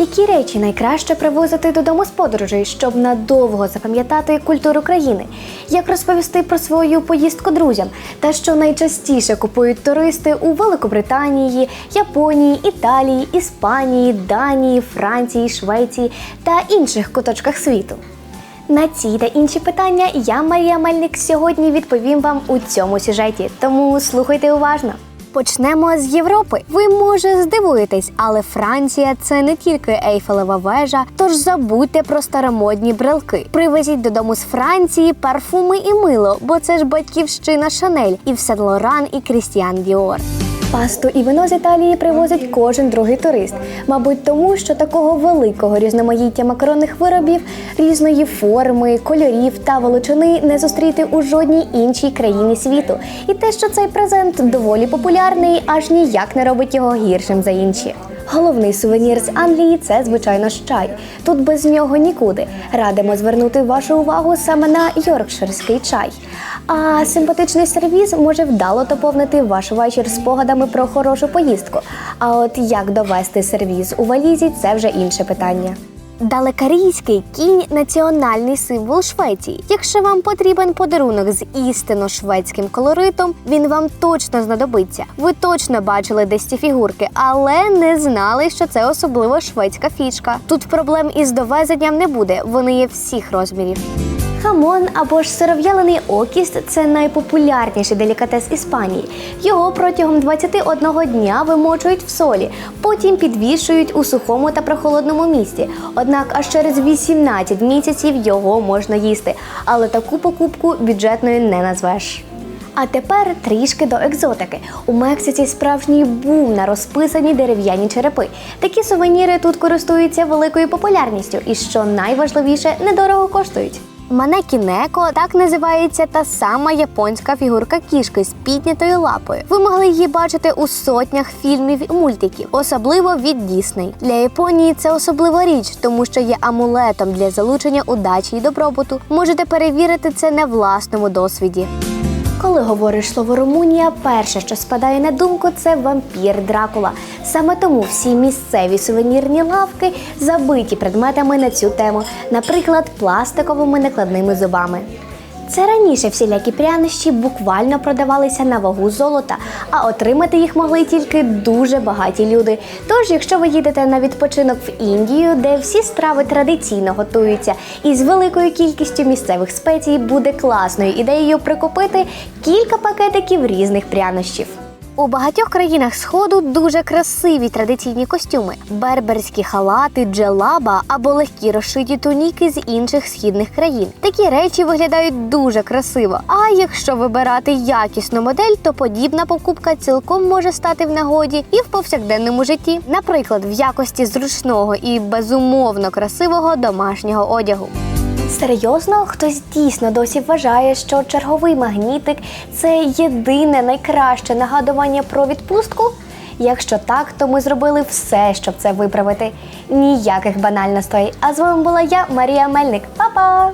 Які речі найкраще привозити додому з подорожей, щоб надовго запам'ятати культуру країни? Як розповісти про свою поїздку друзям? Та що найчастіше купують туристи у Великобританії, Японії, Італії, Іспанії, Данії, Франції, Швеції та інших куточках світу? На ці та інші питання я, Марія Мельник, сьогодні відповім вам у цьому сюжеті, тому слухайте уважно. Почнемо з Європи. Ви може здивуєтесь, але Франція це не тільки Ейфелева вежа, тож забудьте про старомодні брелки. Привезіть додому з Франції парфуми і мило, бо це ж батьківщина Шанель, і в Сен Лоран, і Крістіан Діор. Пасту і вино з Італії привозить кожен другий турист. Мабуть, тому що такого великого різноманіття макаронних виробів, різної форми, кольорів та величини не зустріти у жодній іншій країні світу. І те, що цей презент доволі популярний, аж ніяк не робить його гіршим за інші. Головний сувенір з Англії це, звичайно, ж чай. Тут без нього нікуди. Радимо звернути вашу увагу саме на йоркширський чай. А симпатичний сервіз може вдало доповнити ваш вечір спогадами про хорошу поїздку. А от як довести сервіз у валізі це вже інше питання. Далекарійський кінь національний символ Швеції. Якщо вам потрібен подарунок з істинно шведським колоритом, він вам точно знадобиться. Ви точно бачили десь ці фігурки, але не знали, що це особливо шведська фішка. Тут проблем із довезенням не буде, вони є всіх розмірів. Хамон або ж сиров'ялений окіст це найпопулярніший делікатес Іспанії. Його протягом 21 дня вимочують в солі, потім підвішують у сухому та прохолодному місці. Однак аж через 18 місяців його можна їсти, але таку покупку бюджетною не назвеш. А тепер трішки до екзотики. У Мексиці справжній бум на розписані дерев'яні черепи. Такі сувеніри тут користуються великою популярністю і, що найважливіше, недорого коштують. Манекінеко так називається та сама японська фігурка кішки з піднятою лапою. Ви могли її бачити у сотнях фільмів і мультиків, особливо від Дісней. Для Японії це особлива річ, тому що є амулетом для залучення удачі і добробуту. Можете перевірити це на власному досвіді. Коли говориш слово Румунія, перше, що спадає на думку, це вампір Дракула. Саме тому всі місцеві сувенірні лавки забиті предметами на цю тему, наприклад, пластиковими накладними зубами. Це раніше всілякі прянощі буквально продавалися на вагу золота, а отримати їх могли тільки дуже багаті люди. Тож, якщо ви їдете на відпочинок в Індію, де всі страви традиційно готуються, і з великою кількістю місцевих спецій буде класною ідеєю прикупити кілька пакетиків різних прянощів. У багатьох країнах сходу дуже красиві традиційні костюми: берберські халати, джелаба або легкі розшиті туніки з інших східних країн. Такі речі виглядають дуже красиво. А якщо вибирати якісну модель, то подібна покупка цілком може стати в нагоді і в повсякденному житті, наприклад, в якості зручного і безумовно красивого домашнього одягу. Серйозно, хтось дійсно досі вважає, що черговий магнітик це єдине найкраще нагадування про відпустку? Якщо так, то ми зробили все, щоб це виправити. Ніяких банальностей. А з вами була я, Марія Мельник. Па-па!